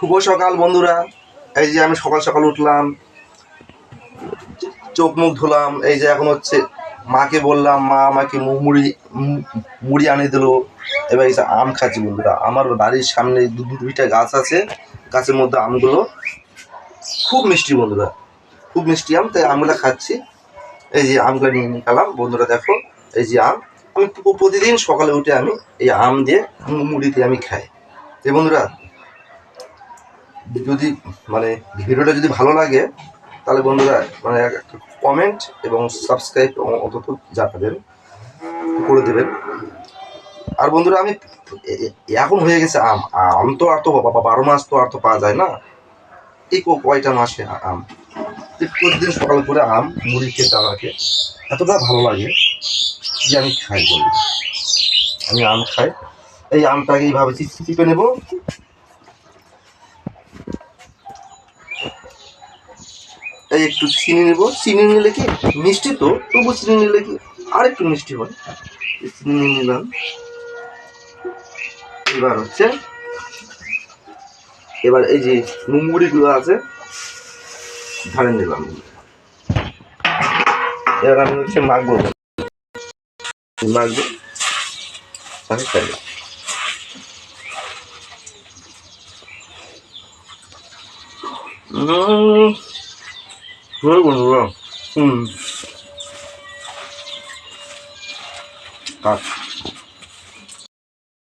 শুভ সকাল, বন্ধুরা। এই যে আমি সকাল সকাল উঠলাম, চোখ মুখ ধুলাম, এই যে এখন হচ্ছে মাকে বললাম, মা আমাকে মু- মুড়ি মুড়ি আনে দিলো। এবার এই যে আম খাচ্ছি, বন্ধুরা। আমার বাড়ির সামনে দুইটা গাছ আছে। গাছের মধ্যে আমগুলো খুব মিষ্টি, বন্ধুরা। খুব মিষ্টি আম, তাই আমগুলো খাচ্ছি। এই যে আমগুলো নিয়ে গেলাম বন্ধুরা দেখো, এই যে আম। আমি প্রতিদিন সকালে উঠে আমি এই আম দিয়ে মুড়ি দিয়ে আমি খাই। এই বন্ধুরা যদি মানে ভিডিওটা যদি ভালো লাগে, তাহলে বন্ধুরা মানে কমেন্ট এবং সাবস্ক্রাইব অন্তত জানাবেন, করে দেবেন। আর বন্ধুরা, আমি এখন হয়ে গেছে আম। আম তো আর তো বারো মাস তো আর তো পাওয়া যায় না। এই কয়টা মাসে আম? প্রতিদিন সকাল করে আম, মুড়ি খেতে আমাকে এতটা ভালো লাগে যে আমি খাই বন্ধুরা। আমি আম খাই। এই আমটাকে এইভাবে চিপে নেব। এই একটু চিনি নেব। চিনি নিলে কি মিষ্টি তো? তবু চিনি নিলে কি আর একটু মিষ্টি হয়? চিনি নিলাম। এবার হচ্ছে এবার এই যে মুড়িগুলো আছে, ধারে নিলাম। এবার আমি হচ্ছে মাখবো। মাখবো। তাহলে 所以我觉，嗯，好。